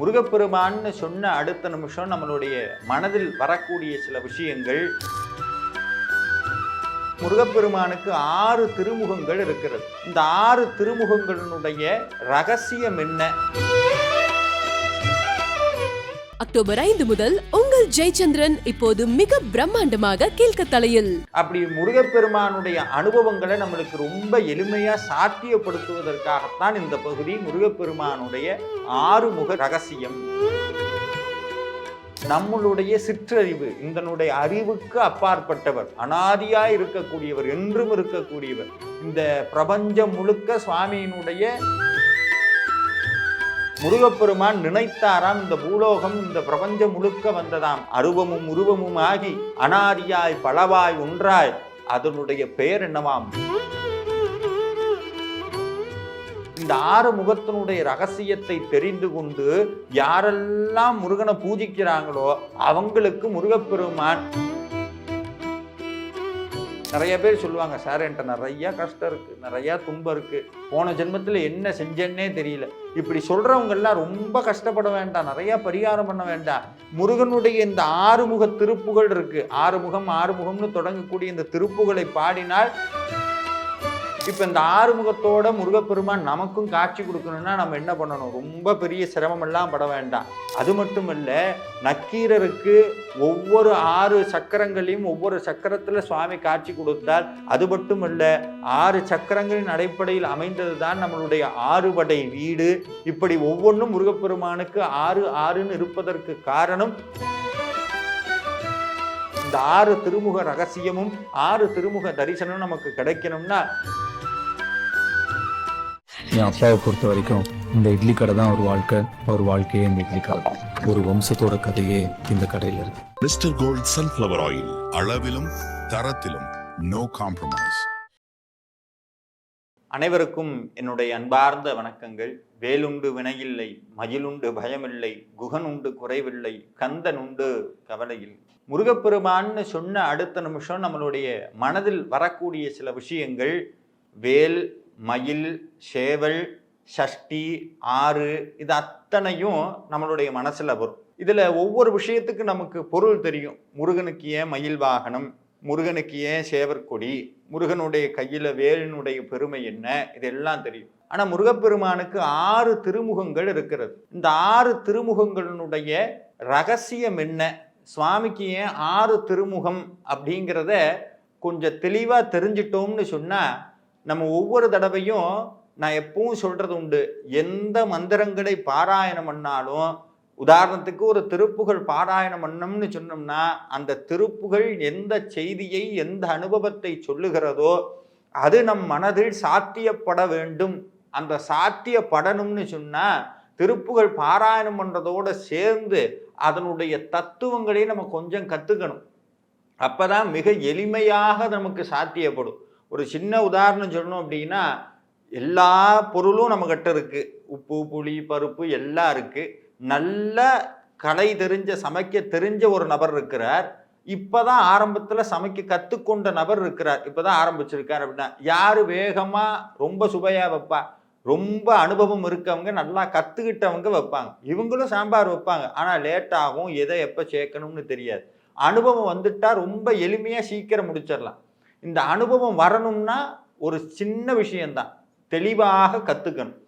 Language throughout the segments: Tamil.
முருகப்பெருமான்னு சொன்ன அடுத்த நிமிஷம் நம்மளுடைய மனதில் வரக்கூடிய சில விஷயங்கள். முருகப்பெருமானுக்கு ஆறு திருமுகங்கள் இருக்கிறது. இந்த ஆறு திருமுகங்களினுடைய ரகசியம் என்ன? அக்டோபர் ஐந்து முதல் எல் ஜெயச்சந்திரன் இப்போது மிக பிரம்மாண்டமாக கீழ்க்கத்தலையில் அப்படி முருகப்பெருமானுடைய அனுபவங்களை நம்மளுக்கு ரொம்ப எளிமையா சாத்தியப்படுத்துவதற்காகத்தான் இந்த பகுதி முருகப்பெருமானுடைய ஆறுமுக ரகசியம். நம்மளுடைய சிற்றறிவு இதனுடைய அறிவுக்கு அப்பாற்பட்டவர் அனாதியாய் இருக்கக்கூடியவர் என்றும் இருக்கக்கூடியவர். இந்த பிரபஞ்சம் முழுக்க சுவாமியினுடைய முருகப்பெருமான் நினைத்தாராம் இந்த பூலோகம் இந்த பிரபஞ்சம் முழுக்க வந்ததாம். அருவமும் உருவமும் ஆகி அனாதியாய் பலவாய் ஒன்றாய் அதனுடைய பெயர் என்னவாம்? இந்த ஆறு முகத்தினுடைய ரகசியத்தை தெரிந்து கொண்டு யாரெல்லாம் முருகனை பூஜிக்கிறாங்களோ அவங்களுக்கு முருகப்பெருமான் நிறைய பேர் சொல்லுவாங்க சார் என்கிட்ட நிறையா கஷ்டம் இருக்குது நிறையா துன்பம் இருக்குது போன ஜென்மத்தில் என்ன செஞ்சேன்னே தெரியல. இப்படி சொல்கிறவங்கெல்லாம் ரொம்ப கஷ்டப்பட வேண்டாம் நிறையா பரிகாரம் பண்ண வேண்டாம். முருகனுடைய இந்த ஆறுமுக திருப்புகள் இருக்குது ஆறுமுகம் ஆறுமுகம்னு தொடங்கக்கூடிய இந்த திருப்புகளை பாடினால் இப்போ இந்த ஆறுமுகத்தோட முருகப்பெருமான் நமக்கும் காட்சி கொடுக்கணும்னா நம்ம என்ன பண்ணணும்? ரொம்ப பெரிய சிரமமெல்லாம் பட வேண்டாம். அது மட்டும் இல்லை நக்கீரருக்கு ஒவ்வொரு ஆறு சக்கரங்களையும் ஒவ்வொரு சக்கரத்தில் சுவாமி காட்சி கொடுத்தால் அது மட்டும் இல்லை ஆறு சக்கரங்களின் அடிப்படையில் அமைந்தது தான் நம்மளுடைய ஆறுபடை வீடு. இப்படி ஒவ்வொன்றும் முருகப்பெருமானுக்கு ஆறு ஆறுன்னு இருப்பதற்கு காரணம் இந்த ஆறு திருமுக ரகசியமும் ஆறு திருமுக தரிசனமும் நமக்கு கிடைக்கணும்னா என் அப்பாவை பொறுத்த வரைக்கும் இந்த இட்லி கடை தான் ஒரு வாழ்க்கை ஒரு வாழ்க்கையே இந்த இட்லி கடை. ஒரு வம்சத்தோட கதையே இந்த கடையில் இருக்கு. மிஸ்டர் கோல்ட் சன்ஃப்ளவர் ஆயில் அளவிலும் தரத்திலும் நோ காம்ப்ரமைஸ் அனைவருக்கும் என்னுடைய அன்பார்ந்த வணக்கங்கள். வேலுண்டு வினையில்லை மயிலுண்டு பயமில்லை குகனுண்டு குறைவில்லை கந்தனுண்டு கவலையில். முருகப்பெருமான்னு சொன்ன அடுத்த நிமிஷம் நம்மளுடைய மனதில் வரக்கூடிய சில விஷயங்கள் வேல் மயில் சேவல் சஷ்டி ஆறு இது அத்தனையும் நம்மளுடைய மனசில் வரும். இதில் ஒவ்வொரு விஷயத்துக்கு நமக்கு பொருள் தெரியும். முருகனுக்கு ஏன் மயில் வாகனம்? முருகனுக்கு ஏன் சேவற்கொடி முருகனுடைய கையில் வேலினுடைய பெருமை என்ன? இதெல்லாம் தெரியும். ஆனால் முருகப்பெருமானுக்கு ஆறு திருமுகங்கள் இருக்கிறது. இந்த ஆறு திருமுகங்களினுடைய ரகசியம் என்ன? சுவாமிக்கு ஏன் ஆறு திருமுகம் அப்படிங்கிறத கொஞ்சம் தெளிவாக தெரிஞ்சிட்டோம்னு சொன்னால் நம்ம ஒவ்வொரு தடவையும் நான் எப்பவும் சொல்றது உண்டு. எந்த மந்திரங்களை பாராயணம் பண்ணாலும் உதாரணத்துக்கு ஒரு திருப்புகழ் பாராயணம் பண்ணோம்னு சொன்னோம்னா அந்த திருப்புகழ் எந்த செய்தியை எந்த அனுபவத்தை சொல்லுகிறதோ அது நம் மனதில் சாத்தியப்பட வேண்டும். அந்த சாத்தியப்படணும்னு சொன்னால் திருப்புகழ் பாராயணம் பண்ணுறதோடு சேர்ந்து அதனுடைய தத்துவங்களையும் நம்ம கொஞ்சம் கற்றுக்கணும் அப்போ தான் மிக எளிமையாக நமக்கு சாத்தியப்படும். ஒரு சின்ன உதாரணம் சொல்லணும் அப்படின்னா எல்லா பொருளும் நம்மக்கிட்ட இருக்குது உப்பு புளி பருப்பு எல்லாம் இருக்குது நல்ல கலை தெரிஞ்ச சமைக்க தெரிஞ்ச ஒரு நபர் இருக்கிறார். இப்பதான் ஆரம்பத்தில் சமைக்க கற்றுக்கொண்ட நபர் இருக்கிறார். இப்பதான் ஆரம்பிச்சிருக்கார் அப்படின்னா யார் வேகமாக ரொம்ப சுவையாக வைப்பா? ரொம்ப அனுபவம் இருக்கவங்க நல்லா கற்றுக்கிட்டவங்க வைப்பாங்க. இவங்களும் சாம்பார் வைப்பாங்க. ஆனால் லேட் ஆகும் எதை எப்போ சேர்க்கணும்னு தெரியாது. அனுபவம் வந்துட்டா ரொம்ப எளிமையாக சீக்கிரம் முடிச்சிடலாம். இந்த அனுபவம் வரணும்னா ஒரு சின்ன விஷயம்தான். தெளிவாக கற்றுக்கணும்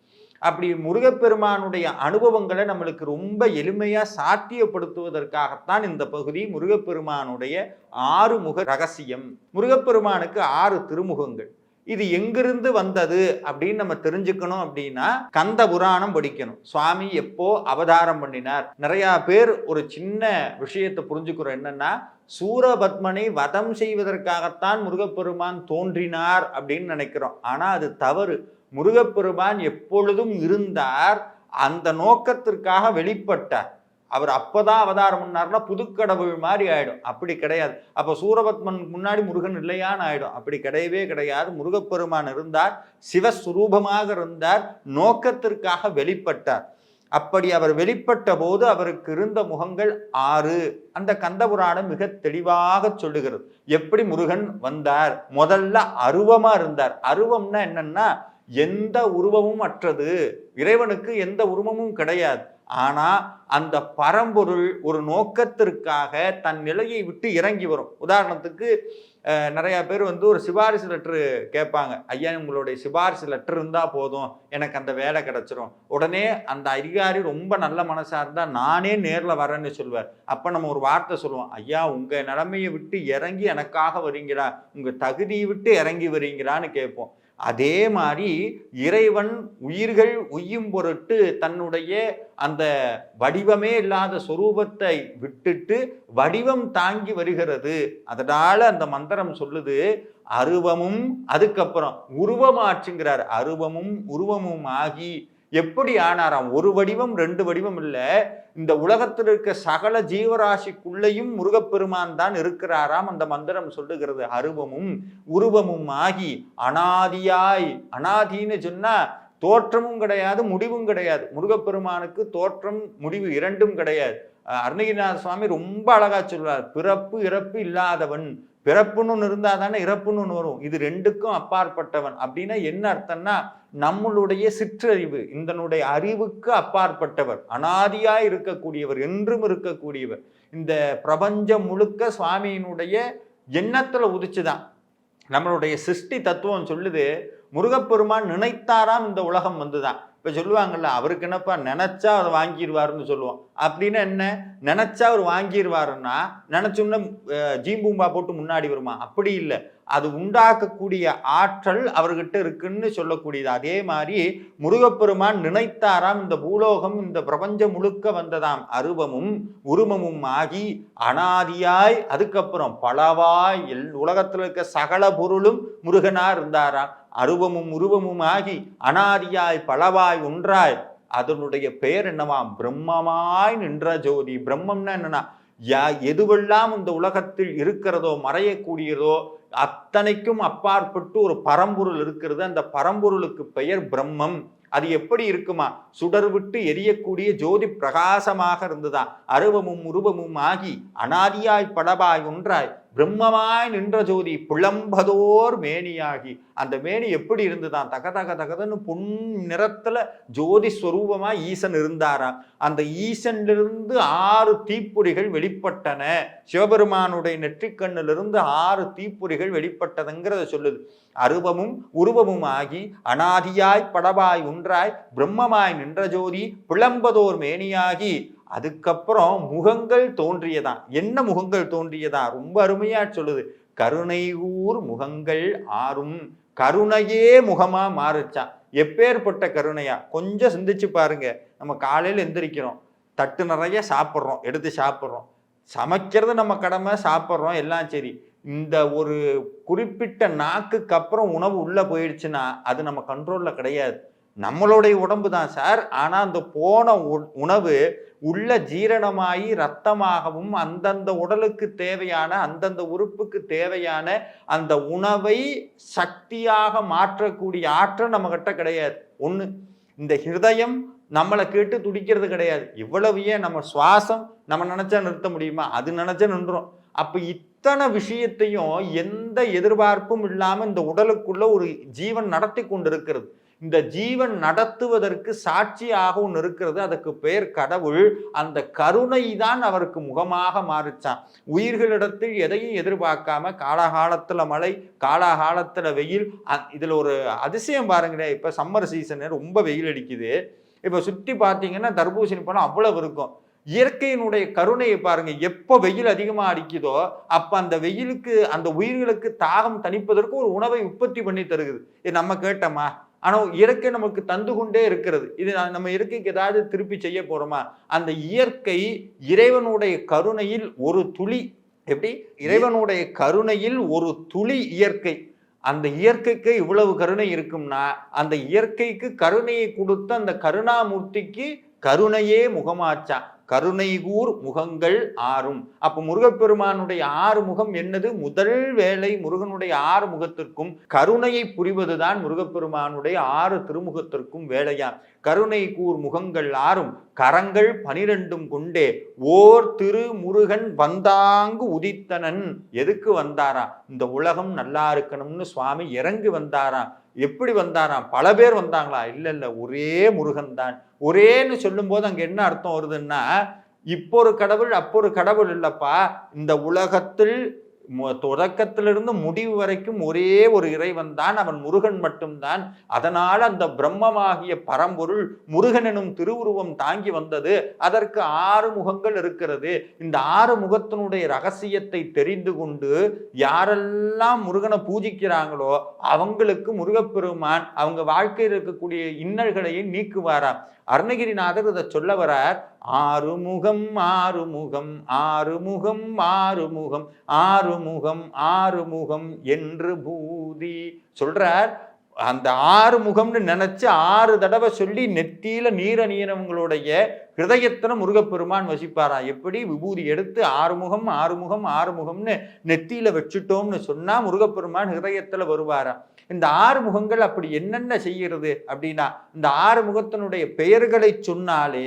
அப்படி முருகப்பெருமானுடைய அனுபவங்களை நம்மளுக்கு ரொம்ப எளிமையாக சாத்தியப்படுத்துவதற்காகத்தான் இந்த பகுதி முருகப்பெருமானுடைய ஆறு முக ரகசியம். முருகப்பெருமானுக்கு ஆறு திருமுகங்கள். இது எங்கிருந்து வந்தது அப்படின்னு நம்ம தெரிஞ்சுக்கணும் அப்படின்னா கந்த புராணம் படிக்கணும். சுவாமி எப்போ அவதாரம் பண்ணினார்? நிறைய பேர் ஒரு சின்ன விஷயத்தை புரிஞ்சுக்கிறோம். என்னன்னா சூரபத்மனை வதம் செய்வதற்காகத்தான் முருகப்பெருமான் தோன்றினார் அப்படின்னு நினைக்கிறோம். ஆனா அது தவறு. முருகப்பெருமான் எப்பொழுதும் இருந்தார் அந்த நோக்கத்திற்காக வெளிப்பட்டார். அவர் அப்போதான் அவதாரம் பண்ணார்னா புதுக்கடவுள் மாதிரி ஆயிடும். அப்படி கிடையாது. அப்போ சூரபத்மன் முன்னாடி முருகன் இல்லையான்னு ஆயிடும். அப்படி கிடையவே கிடையாது. முருகப்பெருமான் இருந்தார் சிவஸ்வரூபமாக இருந்தார் நோக்கத்திற்காக வெளிப்பட்டார். அப்படி அவர் வெளிப்பட்ட போது அவருக்கு இருந்த முகங்கள் ஆறு. அந்த கந்தபுராணம் மிக தெளிவாக சொல்லுகிறது. எப்படி முருகன் வந்தார்? முதல்ல அருவமா இருந்தார். அருவம்னா என்னன்னா எந்த உருவமும் அற்றது. இறைவனுக்கு எந்த உருவமும் கிடையாது. ஆனால் அந்த பரம்பொருள் ஒரு நோக்கத்திற்காக தன் நிலையை விட்டு இறங்கி வரும். உதாரணத்துக்கு நிறையா பேர் வந்து ஒரு சிபாரிசு லெட்ரு கேட்பாங்க. ஐயா உங்களுடைய சிபாரிசு லெட்ரு இருந்தால் போதும். எனக்கு அந்த வேலை கிடச்சிரும். உடனே அந்த அதிகாரி ரொம்ப நல்ல மனசாக இருந்தால் நானே நேரில் வரேன்னு சொல்லுவார் அப்போ நம்ம ஒரு வார்த்தை சொல்லுவோம். ஐயா உங்கள் நிலைமையை விட்டு இறங்கி எனக்காக வரீங்களா? உங்கள் தகுதியை விட்டு இறங்கி வரீங்களான்னு கேட்போம். அதே மாதிரி இறைவன் உயிர்கள் உய்யும் பொருட்டு தன்னுடைய அந்த வடிவமே இல்லாத சொரூபத்தை விட்டுட்டு வடிவம் தாங்கி வருகிறது. அதனால அந்த மந்திரம் சொல்லுது அருவமும் அதுக்கப்புறம் உருவமாச்சுங்கிறார். அருவமும் உருவமும் ஆகி எப்படி ஆனாராம்? ஒரு வடிவம் ரெண்டு வடிவம் இல்லை. இந்த உலகத்தில் இருக்க சகல ஜீவராசிக்குள்ளேயும் முருகப்பெருமான் தான் இருக்கிறாராம் அந்த மந்திரம் சொல்லுகிறது. அருவமும் உருவமும் ஆகி அனாதியாய் அனாதின்னு சொன்னா தோற்றமும் கிடையாது முடிவும் கிடையாது. முருகப்பெருமானுக்கு தோற்றம் முடிவு இரண்டும் கிடையாது. அருணகிரிநாத சுவாமி ரொம்ப அழகா சொல்றார். பிறப்பு இறப்பு இல்லாதவன் பிறப்புன்னு ஒன்று இருந்தால் தானே இறப்புன்னு ஒன்று வரும். இது ரெண்டுக்கும் அப்பாற்பட்டவன். அப்படின்னா என்ன அர்த்தம்னா நம்மளுடைய சிற்றறிவு இதனுடைய அறிவுக்கு அப்பாற்பட்டவர் அனாதியாய் இருக்கக்கூடியவர் என்றும் இருக்கக்கூடியவர். இந்த பிரபஞ்சம் முழுக்க சுவாமியினுடைய எண்ணத்துல உதிச்சுதான். நம்மளுடைய சிருஷ்டி தத்துவம் சொல்லுது முருகப்பெருமான் நினைத்தாராம் இந்த உலகம் வந்துதான். இப்போ சொல்லுவாங்கல்ல அவருக்கு என்னப்பா நினச்சா அதை வாங்கிடுவாருன்னு சொல்லுவோம். அப்படின்னா என்ன? நினச்சா அவர் வாங்கிடுவாருன்னா நினைச்சோம்னா ஜீம்பூம்பா போட்டு முன்னாடி வருமா? அப்படி இல்லை. அது உண்டாக்கக்கூடிய ஆற்றல் அவர்கிட்ட இருக்குன்னு சொல்லக்கூடியது. அதே மாதிரி முருகப்பெருமான் நினைத்தாராம் இந்த பூலோகம் இந்த பிரபஞ்சம் முழுக்க வந்ததாம் அருவமும் உருவமும் ஆகி அனாதியாய் அதுக்கப்புறம் பலவாய் எல் உலகத்தில் இருக்க சகல பொருளும் முருகனா இருந்தாராம். அருவமும் உருவமும் ஆகி அனாதியாய் பலவாய் ஒன்றாய் அதனுடைய பெயர் என்னவாம் பிரம்மமாய் நின்ற ஜோதி. பிரம்மம்னா என்னன்னா யா எதுவெல்லாம் இந்த உலகத்தில் இருக்கிறதோ மறையக்கூடியதோ அத்தனைக்கும் அப்பாற்பட்டு ஒரு பரம்பொருள் இருக்கிறது. அந்த பரம்பொருளுக்கு பெயர் பிரம்மம். அது எப்படி இருக்குமா? சுடர் விட்டு எரியக்கூடிய ஜோதி பிரகாசமாக இருந்ததா? அருவமும் உருவமும் ஆகி அனாதியாய் படபாய் ஒன்றாய் பிரம்மமாய் நின்ற ஜோதி புலம்பதோர் மேனியாகி. அந்த மேனி எப்படி இருந்துதான்? தக தக தகதன்னு பொன் நிறத்துல ஜோதி ஸ்வரூபமா ஈசன் இருந்தாராம். அந்த ஈசன்லிருந்து ஆறு தீப்பொறிகள் வெளிப்பட்டன. சிவபெருமானுடைய நெற்றிக்கண்ணிலிருந்து ஆறு தீப்பொறிகள் வெளிப்பட்டதுங்கிறத சொல்லுது. அருவமும் உருவமும் ஆகி அனாதியாய் படவாய் ஒன்றாய் பிரம்மமாய் நின்ற ஜோதி புலம்பதோர் மேனியாகி. அதுக்கப்புறம் முகங்கள் தோன்றியதான். என்ன முகங்கள் தோன்றியதான் ரொம்ப அருமையா சொல்லுது. கருணை ஊர் முகங்கள் ஆறும். கருணையே முகமா மாறுச்சான் எப்பேற்பட்ட கருணையா? கொஞ்சம் சிந்திச்சு பாருங்க. நம்ம காலையில எந்திரிக்கிறோம். தட்டு நிறைய சாப்பிட்றோம். எடுத்து சாப்பிட்றோம். சமைக்கிறது நம்ம கடமை சாப்பிட்றோம். எல்லாம் சரி. இந்த ஒரு குறிப்பிட்ட நாக்குக்கு அப்புறம் உணவு உள்ள போயிடுச்சுன்னா அது நம்ம கண்ட்ரோல்ல கிடையாது. நம்மளுடைய உடம்பு தான் சார். ஆனா அந்த போன உ- உணவு உள்ள ஜீரணமாகி ரத்தமாகவும் அந்தந்த உடலுக்கு தேவையான அந்தந்த உறுப்புக்கு தேவையான அந்த உணவை சக்தியாக மாற்றக்கூடிய ஆற்றல் நம்மகிட்ட கிடையாது. ஒன்று இந்த ஹிருதயம் நம்மளை கேட்டு துடிக்கிறது கிடையாது. இவ்வளவு ஏன் நம்ம சுவாசம் நம்ம நினச்சா நிறுத்த முடியுமா? அது நினச்சா நின்றோம். அப்போ இத்தனை விஷயத்தையும் எந்த எதிர்பார்ப்பும் இல்லாமல் இந்த உடலுக்குள்ள ஒரு ஜீவன் நடத்தி கொண்டிருக்கிறது. இந்த ஜீவன் நடத்துவதற்கு சாட்சியாக ஒன்று இருக்கிறது. அதுக்கு பெயர் கடவுள். அந்த கருணை தான் அவருக்கு முகமாக மாறிச்சான் உயிர்களிடத்தில் எதையும் எதிர்பார்க்காம காலாகாலத்தில் மழை காலாகாலத்தில் வெயில் இதில் ஒரு அதிசயம் பாருங்களேன். இப்போ சம்மர் சீசனு ரொம்ப வெயில் அடிக்குது. இப்போ சுற்றி பார்த்தீங்கன்னா தர்பூசணி பழம் அவ்வளவு இருக்கும். இயற்கையினுடைய கருணையை பாருங்க. எப்போ வெயில் அதிகமாக அடிக்குதோ அப்போ அந்த வெயிலுக்கு அந்த உயிர்களுக்கு தாகம் தணிப்பதற்கு ஒரு உணவை உற்பத்தி பண்ணி தருகுது நம்ம கேட்டோமா? ஆனால் இயற்கை நமக்கு தந்து கொண்டே இருக்கிறது. இது நம்ம இயற்கைக்கு ஏதாவது திருப்பி செய்ய போகிறோமா அந்த இயற்கை இறைவனுடைய கருணையில் ஒரு துளி. எப்படி? இறைவனுடைய கருணையில் ஒரு துளி இயற்கை. அந்த இயற்கைக்கு இவ்வளவு கருணை இருக்கும்னா அந்த இயற்கைக்கு கருணையை கொடுத்த அந்த கருணாமூர்த்திக்கு கருணையே முகமாச்சா கருணைகூர் முகங்கள் ஆறும். அப்ப முருகப்பெருமானுடைய ஆறு முகம் என்னது? முதல் வேலை முருகனுடைய ஆறு முகத்திற்கும் கருணையை புரிவதுதான் முருகப்பெருமானுடைய ஆறு திருமுகத்திற்கும் வேலையா. கருணை கூர் முகங்கள் ஆறும் கரங்கள் பனிரெண்டும் கொண்டே ஓர் திரு முருகன் வந்தாங்கு உதித்தனன். எதுக்கு வந்தாரா? இந்த உலகம் நல்லா இருக்கணும்னு சுவாமி இறங்கி வந்தாரா? எப்படி வந்தாராம் பல பேர் வந்தாங்களா? இல்லை இல்லை ஒரே முருகன் தான் ஒரேன்னு சொல்லும்போது அங்கே என்ன அர்த்தம் வருதுன்னா இப்போ ஒரு கடவுள் அப்போ ஒரு கடவுள் இல்லைப்பா. இந்த உலகத்தில் தொடக்கத்திலிருந்து முடிவு வரைக்கும் ஒரே ஒரு இறைவன் தான் அவன் முருகன் மட்டும்தான். அதனால் அந்த பிரம்மமாகிய பரம்பொருள் முருகன் எனும் திருவுருவம் தாங்கி வந்தது. அதற்கு ஆறு முகங்கள் இருக்கிறது. இந்த ஆறு முகத்தினுடைய ரகசியத்தை தெரிந்து கொண்டு யாரெல்லாம் முருகனை பூஜிக்கிறாங்களோ அவங்களுக்கு முருகப்பெருமான் அவங்க வாழ்க்கையில் இருக்கக்கூடிய இன்னல்களையும் நீக்குவாராம். அருணகிரிநாதர் இதை சொல்ல வரார். ஆறுமுகம் ஆறுமுகம் ஆறுமுகம் ஆறுமுகம் ஆறுமுகம் ஆறுமுகம் என்று பூதி சொல்றார். அந்த ஆறு முகம்னு நினைச்சு ஆறு தடவை சொல்லி நெத்தியில நீரவங்களுடைய ஹிருதயத்தில் முருகப்பெருமான் வசிப்பாரா? எப்படி? விபூதி எடுத்து ஆறுமுகம் ஆறுமுகம் ஆறுமுகம்னு நெத்தியில வச்சுட்டோம்னு சொன்னா முருகப்பெருமான் ஹிருதயத்துல வருவாரா? இந்த ஆறு முகங்கள் அப்படி என்னென்ன செய்கிறது அப்படின்னா இந்த ஆறு முகத்தினுடைய பெயர்களை சொன்னாலே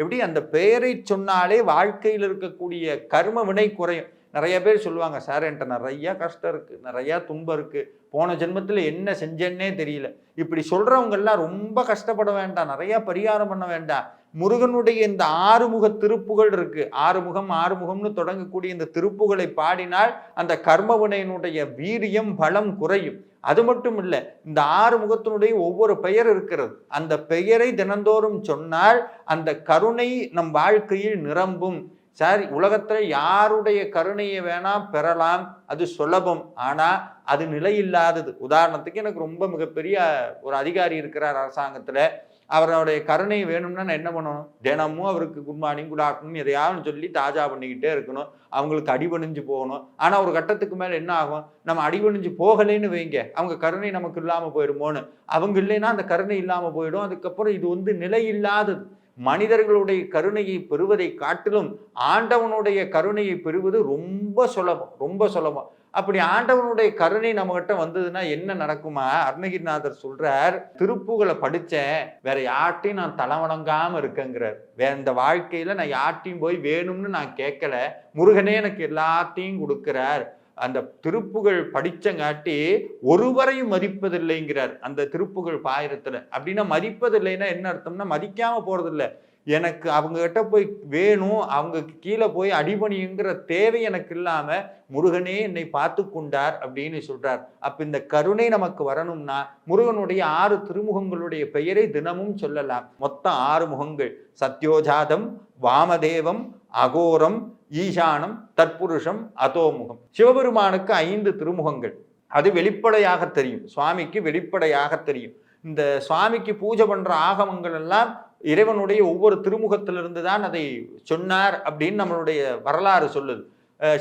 எப்படி? அந்த பெயரை சொன்னாலே வாழ்க்கையில் இருக்கக்கூடிய கர்ம வினை குறையும். நிறைய பேர் சொல்லுவாங்க சார் என்கிட்ட நிறையா கஷ்டம் இருக்குது நிறையா துன்பம் இருக்குது போன ஜென்மத்தில் என்ன செஞ்சேன்னே தெரியல. இப்படி சொல்கிறவங்கெல்லாம் ரொம்ப கஷ்டப்பட வேண்டாம் நிறையா பரிகாரம் பண்ண வேண்டாம். முருகனுடைய இந்த ஆறுமுக திருப்புகள் இருக்கு. ஆறுமுகம் ஆறுமுகம்னு தொடங்கக்கூடிய இந்த திருப்புகளை பாடினால் அந்த கர்மவினையினுடைய வீரியம் பலம் குறையும். அது மட்டும் இல்லை இந்த ஆறு முகத்தினுடைய ஒவ்வொரு பெயர் இருக்கிறது. அந்த பெயரை தினந்தோறும் சொன்னால் அந்த கருணை நம் வாழ்க்கையில் நிரம்பும். சார் உலகத்துல யாருடைய கருணையை வேணா பெறலாம் அது சுலபம். ஆனா அது நிலையில்லாதது. உதாரணத்துக்கு எனக்கு ரொம்ப மிகப்பெரிய ஒரு அதிகாரி இருக்கிறார் அரசாங்கத்துல. அவருடைய கருணை வேணும்னா நான் என்ன பண்ணணும்? தினமும் அவருக்கு குட் மார்னிங் குட் ஆஃப்டர்நூன் எதையாவது சொல்லி தாஜா பண்ணிக்கிட்டே இருக்கணும். அவங்களுக்கு அடிபணிஞ்சு போகணும். ஆனால் ஒரு கட்டத்துக்கு மேலே என்ன ஆகும்? நம்ம அடிபணிஞ்சு போகலைன்னு வைங்க. அவங்க கருணை நமக்கு இல்லாமல் போயிடுமோன்னு அவங்க இல்லைன்னா அந்த கருணை இல்லாமல் போயிடும். அதுக்கப்புறம் இது வந்து நிலை இல்லாதது. மனிதர்களுடைய கருணையை பெறுவதை காட்டிலும் ஆண்டவனுடைய கருணையை பெறுவது ரொம்ப சுலபம். ரொம்ப சுலபம். அப்படி ஆண்டவனுடைய கருணை நம்மகிட்ட வந்ததுன்னா என்ன நடக்குமா? அருணகிரிநாதர் சொல்றார் திருப்புகளை படித்தேன் வேற யார்ட்டையும் நான் தலை இருக்கேங்கிறார். வேற இந்த வாழ்க்கையில நான் யார்ட்டையும் போய் வேணும்னு நான் கேட்கல. முருகனே எனக்கு எல்லாத்தையும் கொடுக்கிறார். அந்த திருப்புகள் படிச்சங்காட்டி ஒருவரையும் மதிப்பதில்லைங்கிறார் அந்த திருப்புகள் பாயிரத்துல. அப்படின்னா மதிப்பதில்லைன்னா என்ன அர்த்தம்னா மதிக்காம போறதில்ல. எனக்கு அவங்கக்கிட்ட போய் வேணும் அவங்க கீழே போய் அடிபணிங்கிற தேவை எனக்கு இல்லாமல் முருகனே என்னை பார்த்து கொண்டார் அப்படின்னு சொல்கிறார் அப்போ இந்த கருணை நமக்கு வரணும்னா முருகனுடைய ஆறு திருமுகங்களுடைய பெயரை தினமும் சொல்லலாம். மொத்தம் ஆறு முகங்கள். சத்யோஜாதம் வாமதேவம் அகோரம் ஈசானம் தற்புருஷம் அதோமுகம். சிவபெருமானுக்கு ஐந்து திருமுகங்கள். அது வெளிப்படையாக தெரியும். சுவாமிக்கு வெளிப்படையாக தெரியும். இந்த சுவாமிக்கு பூஜை பண்ணுற ஆகமங்கள் எல்லாம் இறைவனுடைய ஒவ்வொரு திருமுகத்திலிருந்து தான் அதை சொன்னார் அப்படின்னு நம்மளுடைய வரலாறு சொல்லுது.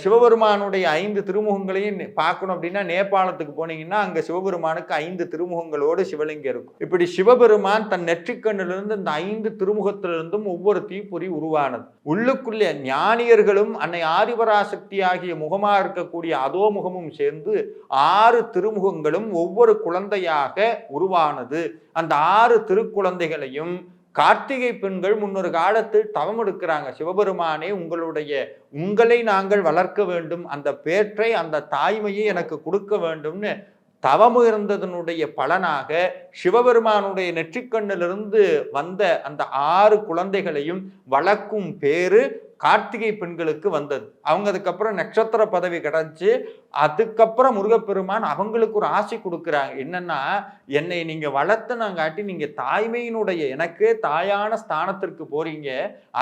சிவபெருமானுடைய ஐந்து திருமுகங்களையும் பார்க்கணும் அப்படின்னா நேபாளத்துக்கு போனீங்கன்னா அங்கே சிவபெருமானுக்கு ஐந்து திருமுகங்களோடு சிவலிங்கம் இருக்கும். இப்படி சிவபெருமான் தன் நெற்றிக்கண்ணிலிருந்து இந்த ஐந்து திருமுகத்திலிருந்தும் ஒவ்வொரு தீப்பொறி உருவானது. உள்ளுக்குள்ளே ஞானியர்களும் அன்னை ஆதிபராசக்தி ஆகிய முகமாக இருக்கக்கூடிய அதோ முகமும் சேர்ந்து ஆறு திருமுகங்களும் ஒவ்வொரு குழந்தையாக உருவானது. அந்த ஆறு திருக்குழந்தைகளையும் கார்த்திகை பெண்கள் முன்னொரு காலத்தில் தவம் எடுக்கிறாங்க. சிவபெருமானே உங்களுடைய உங்களை நாங்கள் வளர்க்க வேண்டும். அந்த பேற்றை அந்த தாய்மையை எனக்கு கொடுக்க வேண்டும்னு தவம் இருந்ததனுடைய பலனாக சிவபெருமானுடைய நெற்றிக்கண்ணிலிருந்து வந்த அந்த ஆறு குழந்தைகளையும் வளர்க்கும் பேரு கார்த்திகை பெண்களுக்கு வந்தது. அவங்க அதுக்கப்புறம் நட்சத்திர பதவி கிடச்சி அதுக்கப்புறம் முருகப்பெருமான் அவங்களுக்கு ஒரு ஆசை கொடுக்குறாங்க. என்னன்னா என்னை நீங்க வளர்த்துனாங்காட்டி நீங்க தாய்மையினுடைய எனக்கு தாயான ஸ்தானத்திற்கு போறீங்க.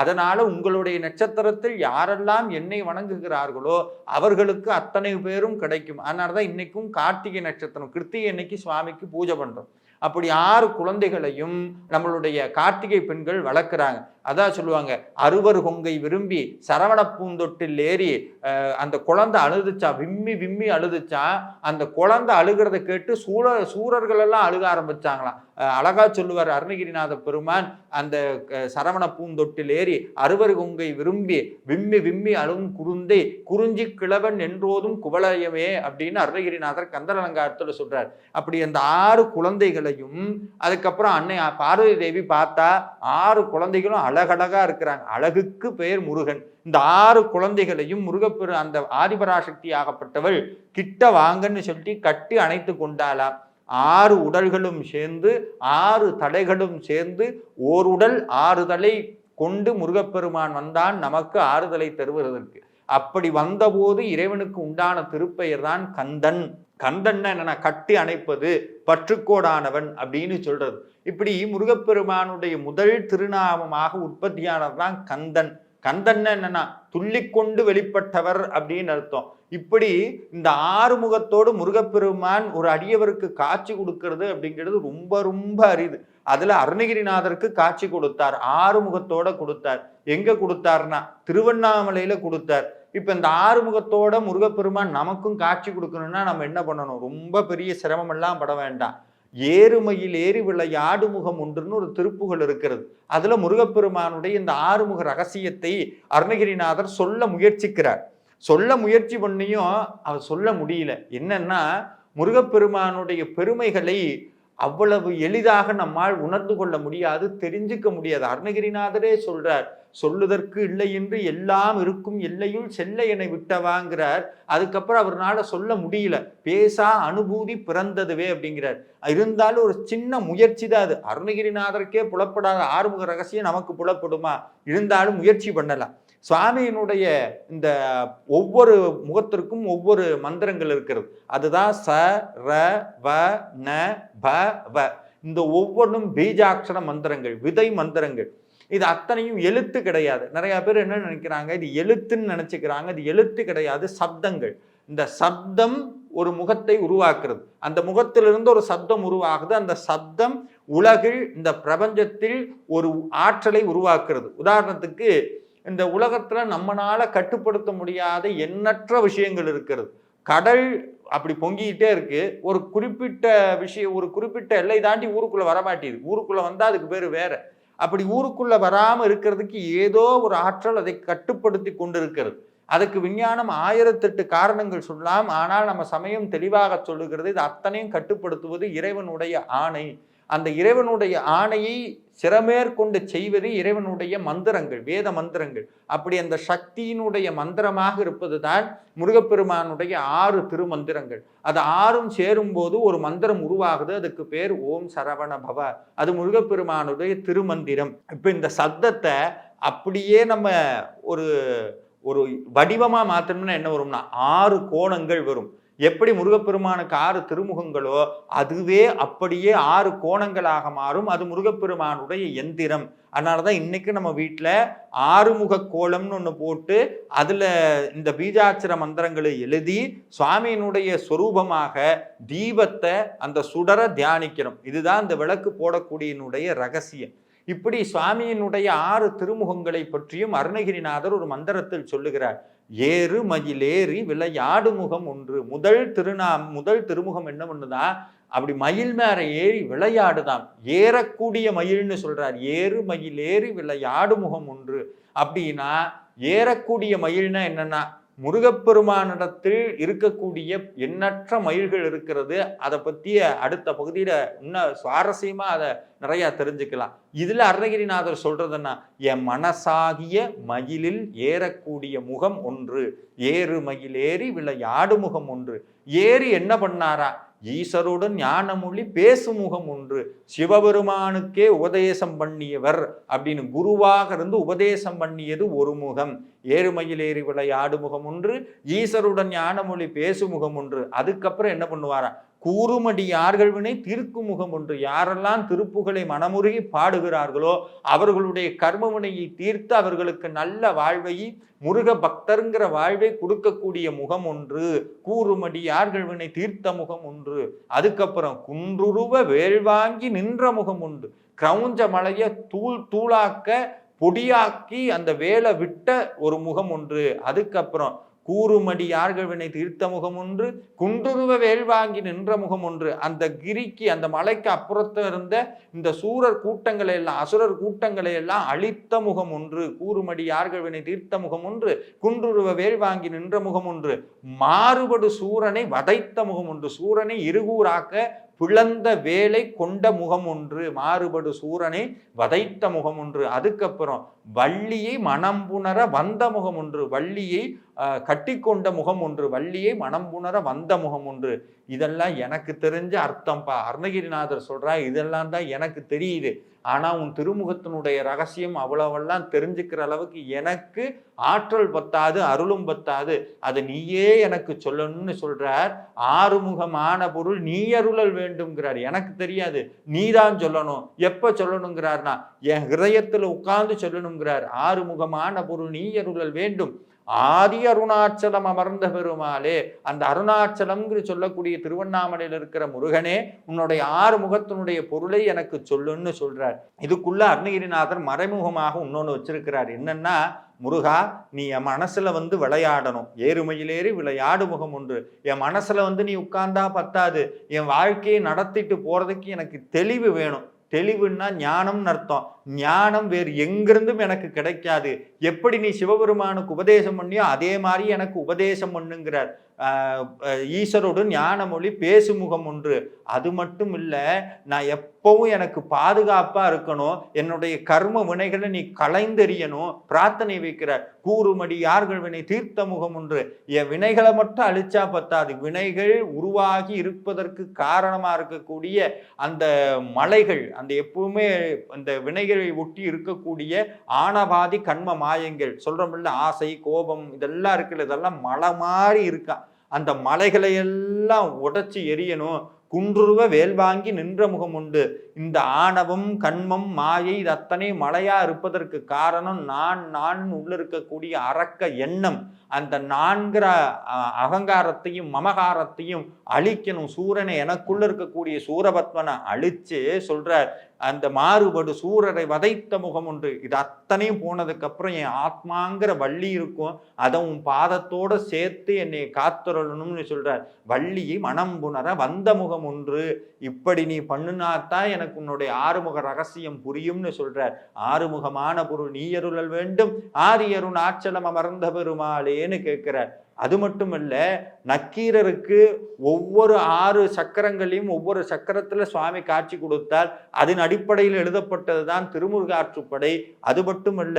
அதனால உங்களுடைய நட்சத்திரத்தில் யாரெல்லாம் என்னை வணங்குகிறார்களோ அவர்களுக்கு அத்தனை பேரும் கிடைக்கும். அதனால தான் இன்னைக்கும் கார்த்திகை நட்சத்திரம் கிருத்திகை அன்னைக்கு சுவாமிக்கு பூஜை பண்றோம். அப்படி ஆறு குழந்தைகளையும் நம்மளுடைய கார்த்திகை பெண்கள் வளர்க்குறாங்க. அதான் சொல்லுவாங்க அறுவர் கொங்கை விரும்பி சரவண பூந்தொட்டில் ஏறி அந்த குழந்தை அழுதுச்சா விம்மி விம்மி அழுதுச்சா அந்த குழந்தை அழுகிறத கேட்டு சூழ சூரர்கள் எல்லாம் அழுக ஆரம்பிச்சாங்களாம். அழகா சொல்லுவார் அருணகிரிநாத பெருமான் அந்த சரவண பூந்தொட்டில் ஏறி அறுவர் கொங்கை விரும்பி விம்மி விம்மி அழும் குருந்தை குறிஞ்சி கிழவன் என்றோதும் குவலயமே அப்படின்னு அருணகிரிநாதர் கந்தரலங்காரத்துல சொல்றார். அப்படி அந்த ஆறு குழந்தைகளையும் அதுக்கப்புறம் அன்னை பார்வதி தேவி பார்த்தா ஆறு குழந்தைகளும் அழகழகா இருக்கிறாங்க. அழகுக்கு பெயர் முருகன். இந்த ஆறு குழந்தைகளையும் முருகப்பெரு அந்த ஆதிபராசக்தி ஆகப்பட்டவள் கிட்ட வாங்கன்னு சொல்லி கட்டி அணைத்து கொண்டாளாம் ஆறு உடல்களும் சேர்ந்து ஆறு தலைகளும் சேர்ந்து ஓர் உடல் ஆறு தலை கொண்டு முருகப்பெருமான் வந்தான். நமக்கு ஆறுதலை தருவதற்கு. அப்படி வந்தபோது இறைவனுக்கு உண்டான திருப்பெயர் தான் கந்தன். கந்தன்ன என்னன்னா கட்டி அணைப்பது பற்றுக்கோடானவன் அப்படின்னு சொல்றது. இப்படி முருகப்பெருமானுடைய முதல் திருநாமமாக உற்பத்தியானவர் தான் கந்தன். கந்தன் என்னன்னா துள்ளிக்கொண்டு வெளிப்பட்டவர் அப்படின்னு அர்த்தம். இப்படி இந்த ஆறுமுகத்தோடு முருகப்பெருமான் ஒரு அடியவருக்கு காட்சி கொடுக்கறது அப்படிங்கிறது ரொம்ப ரொம்ப அரிது. அதுல அருணகிரிநாதருக்கு காட்சி கொடுத்தார். ஆறுமுகத்தோட கொடுத்தார். எங்க கொடுத்தார்னா திருவண்ணாமலையில கொடுத்தார். இப்போ இந்த ஆறுமுகத்தோட முருகப்பெருமான் நமக்கும் காட்சி கொடுக்கணும்னா நம்ம என்ன பண்ணணும்? ரொம்ப பெரிய சிரமம் எல்லாம் பட வேண்டாம். ஏறுமையில் ஏறி விளையாடுமுகம் ஒன்றுன்னு ஒரு திருப்புகள் இருக்கிறது. அதுல முருகப்பெருமானுடைய இந்த ஆறுமுக ரகசியத்தை அருணகிரிநாதர் சொல்ல முயற்சிக்கிறார். சொல்ல முயற்சி பண்ணியும் அவர் சொல்ல முடியல. என்னன்னா முருகப்பெருமானுடைய பெருமைகளை அவ்வளவு எளிதாக நம்மால் உணர்ந்து கொள்ள முடியாது தெரிஞ்சுக்க முடியாது. அருணகிரிநாதரே சொல்றார் சொல்லுதற்கு இல்லை என்று எல்லாம் இருக்கும் எல்லையுள் செல்ல என்னை விட்டவாங்கிறார். அதுக்கப்புறம் அவர்னால சொல்ல முடியல. பேசா அனுபூதி பிறந்ததுவே அப்படிங்கிறார். இருந்தாலும் ஒரு சின்ன முயற்சி தான் அது. அருணகிரிநாதருக்கே புலப்படாத ஆறுமுக ரகசியம் நமக்கு புலப்படுமா? இருந்தாலும் முயற்சி பண்ணலாம். சுவாமியினுடைய இந்த ஒவ்வொரு முகத்திற்கும் ஒவ்வொரு மந்திரங்கள் இருக்கிறது. அதுதான் ச ர வ ந ப வ. இந்த ஒவ்வொன்றும் பீஜாட்சர மந்திரங்கள் விதை மந்திரங்கள். இது அத்தனையும் எழுத்து கிடையாது. நிறைய பேர் என்ன நினைக்கிறாங்க? இது எழுத்துன்னு நினைச்சுக்கிறாங்க. இது எழுத்து கிடையாது சப்தங்கள். இந்த சப்தம் ஒரு முகத்தை உருவாக்குறது. அந்த முகத்திலிருந்து ஒரு சப்தம் உருவாகுது. அந்த சப்தம் உலகில் இந்த பிரபஞ்சத்தில் ஒரு ஆற்றலை உருவாக்குறது. உதாரணத்துக்கு இந்த உலகத்துல நம்மனால கட்டுப்படுத்த முடியாத எண்ணற்ற விஷயங்கள் இருக்கிறது. கடல் அப்படி பொங்கிக்கிட்டே இருக்கு. ஒரு குறிப்பிட்ட விஷயம் ஒரு குறிப்பிட்ட எல்லை தாண்டி ஊருக்குள்ள வரமாட்டேது ஊருக்குள்ள வந்தா அதுக்கு பேர் வேற. அப்படி ஊருக்குள்ள வராமல் இருக்கிறதுக்கு ஏதோ ஒரு ஆற்றல் அதை கட்டுப்படுத்தி கொண்டிருக்கிறது. அதுக்கு விஞ்ஞானம் ஆயிரத்தெட்டு காரணங்கள் சொல்லலாம். ஆனால் நம்ம சமயம் தெளிவாக சொல்லுகிறது இது அத்தனையும் கட்டுப்படுத்துவது இறைவனுடைய ஆணை. அந்த இறைவனுடைய ஆணையை சிறமேற்கொண்டு செய்வது இறைவனுடைய மந்திரங்கள் வேத மந்திரங்கள். அப்படி அந்த சக்தியினுடைய மந்திரமாக இருப்பது தான் முருகப்பெருமானுடைய ஆறு திருமந்திரங்கள். அது ஆறும் சேரும்போது ஒரு மந்திரம் உருவாகுது அதுக்கு பேர் ஓம் சரவண பவ. அது முருகப்பெருமானுடைய திருமந்திரம். இப்போ இந்த சப்தத்தை அப்படியே நம்ம ஒரு ஒரு வடிவமாக மாற்றணும்னா என்ன வரும்னா ஆறு கோணங்கள் வரும். எப்படி முருகப்பெருமானுக்கு ஆறு திருமுகங்களோ அதுவே அப்படியே ஆறு கோணங்களாக மாறும். அது முருகப்பெருமானுடைய எந்திரம். அதனால தான் இன்னைக்கு நம்ம வீட்டில் ஆறுமுக கோலம்னு ஒன்று போட்டு அதில் இந்த பீஜாட்சர மந்திரங்களை எழுதி சுவாமியினுடைய சொரூபமாக தீபத்தை அந்த சுடர தியானிக்கிறோம் இதுதான் இந்த விளக்கு போடக்கூடியனுடைய ரகசியம். இப்படி சுவாமியினுடைய ஆறு திருமுகங்களை பற்றியும் அருணகிரிநாதர் ஒரு மந்திரத்தில் சொல்லுகிறார். ஏறு மயிலேறி விளையாடு முகம் ஒன்று. முதல் திருநாம் முதல் திருமுகம் என்ன பண்ணுதான் அப்படி மயில் மேல ஏறி விளையாடுதான் ஏறக்கூடிய மயில்னு சொல்றார். ஏறு மயில் ஏறி விளையாடு முகம் ஒன்று. அப்படின்னா ஏறக்கூடிய மயில்னா என்னன்னா முருகப்பெருமானிடத்தில் இருக்கக்கூடிய எண்ணற்ற மயில்கள் இருக்கிறது. அதை பற்றிய அடுத்த பகுதியில் இன்னும் சுவாரஸ்யமாக அதை நிறையா தெரிஞ்சுக்கலாம். இதில் அருணகிரிநாதர் சொல்கிறதுன்னா என் மனசாகிய மயிலில் ஏறக்கூடிய முகம் ஒன்று ஏறு மயில் ஏறி விளையாடு முகம் ஒன்று. ஏறி என்ன பண்ணாரா? ஈசருடன் ஞானமொழி பேசும் முகம் ஒன்று. சிவபெருமானுக்கே உபதேசம் பண்ணியவர் அப்படின்னு குருவாக இருந்து உபதேசம் பண்ணியது ஒரு முகம். ஏறுமையில் ஏறி விளையாடு முகம் ஒன்று ஈசருடன் ஞானமொழி பேசுமுகம் ஒன்று. அதுக்கப்புறம் என்ன பண்ணுவாரா கூறுமடி யார்கள் வினை தீர்க்கும் முகம் ஒன்று. யாரெல்லாம் திருப்புகளை மனமுருகி பாடுகிறார்களோ அவர்களுடைய கர்மவினையை தீர்த்து அவர்களுக்கு நல்ல வாழ்வை முருக பக்தருங்கிற வாழ்வை கொடுக்கக்கூடிய முகம் ஒன்று. கூறுமடி யார்கள் வினை தீர்த்த முகம் ஒன்று. அதுக்கப்புறம் குன்றுருவ வேள்வாங்கி நின்ற முகம் உண்டு. கிரௌஞ்ச மலைய தூள் தூளாக்க பொடியாக்கி அந்த வேலை விட்ட ஒரு முகம் ஒன்று. அதுக்கப்புறம் கூறுமடி வினை தீர்த்த முகம் ஒன்று குன்றுருவ வேள்வாங்கி நின்ற முகம் ஒன்று அந்த கிரிக்கு அந்த மலைக்கு அப்புறத்துல இருந்த இந்த சூரர் கூட்டங்களை எல்லாம் அசுரர் கூட்டங்களை எல்லாம் அழித்த முகம் ஒன்று கூறுமடி வினை தீர்த்த முகம் ஒன்று குன்றுருவ வேள்வாங்கி நின்ற முகம் ஒன்று மாறுபடு சூரனை வதைத்த முகம் ஒன்று சூரனை இருகூறாக்க பிளந்த வேலை கொண்ட முகம் ஒன்று மாறுபடு சூரனை வதைத்த முகம் ஒன்று. அதுக்கப்புறம் வள்ளியை மனம்புணர வந்த முகம் ஒன்று. வள்ளியை கட்டி கட்டிக்கொண்ட முகம் ஒன்று. வள்ளியை மனம்புணர வந்த முகம் ஒன்று. இதெல்லாம் எனக்கு தெரிஞ்ச அர்த்தம்ப்பா அருணகிரிநாதர் சொல்றா இதெல்லாம் தான் எனக்கு தெரியுது. ஆனால் உன் திருமுகத்தினுடைய ரகசியம் அவ்வளவெல்லாம் தெரிஞ்சுக்கிற அளவுக்கு எனக்கு ஆற்றல் பத்தாது அருளும் பத்தாது. அதை நீயே எனக்கு சொல்லணும்னு சொல்கிறார் ஆறுமுகமான பொருள் நீ அருளல் வேண்டும்ங்கிறார். எனக்கு தெரியாது. நீ தான் சொல்லணும். எப்போ சொல்லணுங்கிறார்னா என் ஹிரதயத்தில் உட்கார்ந்து சொல்லணுங்கிறார். ஆறுமுகமான பொருள் நீ அருளல் வேண்டும். ஆதி அருணாச்சலம் அமர்ந்த பெருமாளே அந்த அருணாச்சலம்ங்கிற சொல்லக்கூடிய திருவண்ணாமலையில் இருக்கிற முருகனே உன்னுடைய ஆறு முகத்தினுடைய பொருளை எனக்கு சொல்லுன்னு சொல்றார். இதுக்குள்ள அருணகிரிநாதர் மறைமுகமாக இன்னொன்று வச்சிருக்கிறார். என்னன்னா முருகா நீ என் மனசில் வந்து விளையாடணும். ஏறுமையிலேறி விளையாடு முகம் ஒன்று. என் மனசில் வந்து நீ உட்கார்ந்தா பத்தாது. என் வாழ்க்கையை நடத்திட்டு போகிறதுக்கு எனக்கு தெளிவு வேணும். தெளிவுன்னா ஞானம்னு அர்த்தம். ஞானம் வேறு எங்கிருந்தும் எனக்கு கிடைக்காது. எப்படி நீ சிவபெருமானுக்கு உபதேசம் பண்ணியோ அதே மாதிரி எனக்கு உபதேசம் பண்ணுங்கிறார். ஈஸ்வரோடு ஞான மொழி பேசு முகம் ஒன்று. அது மட்டும் இல்லை நான் எப்பவும் எனக்கு பாதுகாப்பாக இருக்கணும். என்னுடைய கர்ம வினைகளை நீ களைந்தெறியணும். பிரார்த்தனை வைக்கிறார். கூறுமடி யார்கள் வினை தீர்த்த முகம் ஒன்று. என் வினைகளை மட்டும் அழிச்சா பத்தாது. வினைகள் உருவாகி இருப்பதற்கு காரணமாக இருக்கக்கூடிய அந்த மலைகள் அந்த எப்பவுமே அந்த வினைகள் ஒட்டி இருக்கக்கூடிய ஆணவாதி கண்ம மாயங்கள் சொல்கிறோம்ல ஆசை கோபம் இதெல்லாம் இருக்குல்ல இதெல்லாம் மலை மாதிரி இருக்கா? அந்த மலைகளை எல்லாம் உடைச்சு எரியணும். குன்றுருவ வேல் வாங்கி நின்ற முகம் உண்டு. இந்த ஆணவம் கண்மம் மாயை இது அத்தனை மலையா இருப்பதற்கு காரணம் நான் நான் உள்ள இருக்கக்கூடிய அரக்க எண்ணம். அந்த நான்கிற அகங்காரத்தையும் மமகாரத்தையும் அழிக்கணும். சூரனை எனக்குள்ள இருக்கக்கூடிய சூரபத்மனை அழிச்சு சொல்றார் அந்த மாறுபடு சூரரை வதைத்த முகம் ஒன்று. இது அத்தனையும் போனதுக்கு அப்புறம் என் ஆத்மாங்கிற வள்ளி இருக்கும். அதை உன் பாதத்தோட சேர்த்து என்னை காத்துறணும்னு சொல்றார். வள்ளியை மனம் புணர வந்த முகம் ஒன்று. இப்படி நீ பண்ணுனாத்தான் எனக்கு உன்னுடைய ஆறுமுக ரகசியம் புரியும்னு சொல்றார். ஆறுமுகமான பொருள் நீயருளல் வேண்டும். ஆரியருண் ஆச்சலம் அமர்ந்த பெருமாளேன்னு கேட்கிறார். அது மட்டும் இல்லை நக்கீரருக்கு ஒவ்வொரு ஆறு சக்கரங்களையும் ஒவ்வொரு சக்கரத்தில் சுவாமி காட்சி கொடுத்தால் அதன் அடிப்படையில் எழுதப்பட்டது தான் திருமுருகாற்றுப்படை. அது மட்டுமல்ல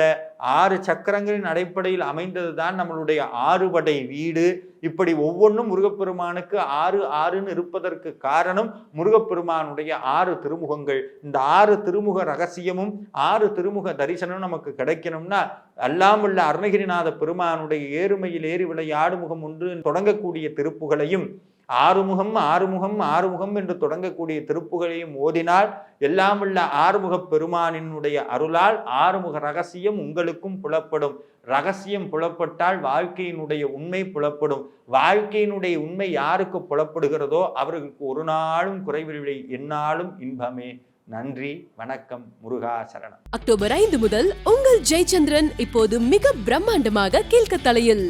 ஆறு சக்கரங்களின் அடிப்படையில் அமைந்தது தான் நம்மளுடைய ஆறுபடை வீடு. இப்படி ஒவ்வொன்றும் முருகப்பெருமானுக்கு ஆறு ஆறுன்னு இருப்பதற்கு காரணம் முருகப்பெருமானுடைய ஆறு திருமுகங்கள். இந்த ஆறு திருமுக ரகசியமும் ஆறு திருமுக தரிசனம் நமக்கு கிடைக்கணும்னா அல்லாமுள்ள அருணகிரிநாத பெருமானுடைய ஏறுமையில் ஏறி விளையாடு முகம் ஒன்று தொடங்கக்கூடிய திருப்புகளையும் ஆறுமுகம் ஆறுமுகம் ஆறுமுகம் என்று தொடங்கக்கூடிய திருப்புகளையும் ஓதினால் எல்லாமுள்ள ஆறுமுக பெருமானினுடைய அருளால் ஆறுமுக ரகசியம் உங்களுக்கும் புலப்படும். ரகசியம் புலப்பட்டால் வாழ்க்கையினுடைய உண்மை புலப்படும். வாழ்க்கையினுடைய உண்மை யாருக்கு புலப்படுகிறதோ அவர்களுக்கு ஒரு நாளும் குறைவில்லை. எந்நாளும் இன்பமே. நன்றி வணக்கம் முருகா சரணம். அக்டோபர் ஐந்து முதல் உங்கள் ஜெயச்சந்திரன் இப்போது மிக பிரம்மாண்டமாக கீழ்கத்தலையில்.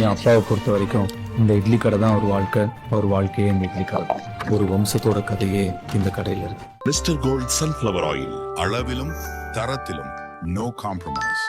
என் அப்பாவை பொறுத்த வரைக்கும் இந்த இட்லி கடை தான் ஒரு வாழ்க்கை ஒரு வாழ்க்கையே இந்த இட்லி கடை. ஒரு வம்சத்தோட கதையே இந்த கடையில் இருக்கு. மிஸ்டர் கோல்ட் சன்ஃப்ளவர் ஆயில் அளவிலும் தரத்திலும் நோ காம்ப்ரமைஸ்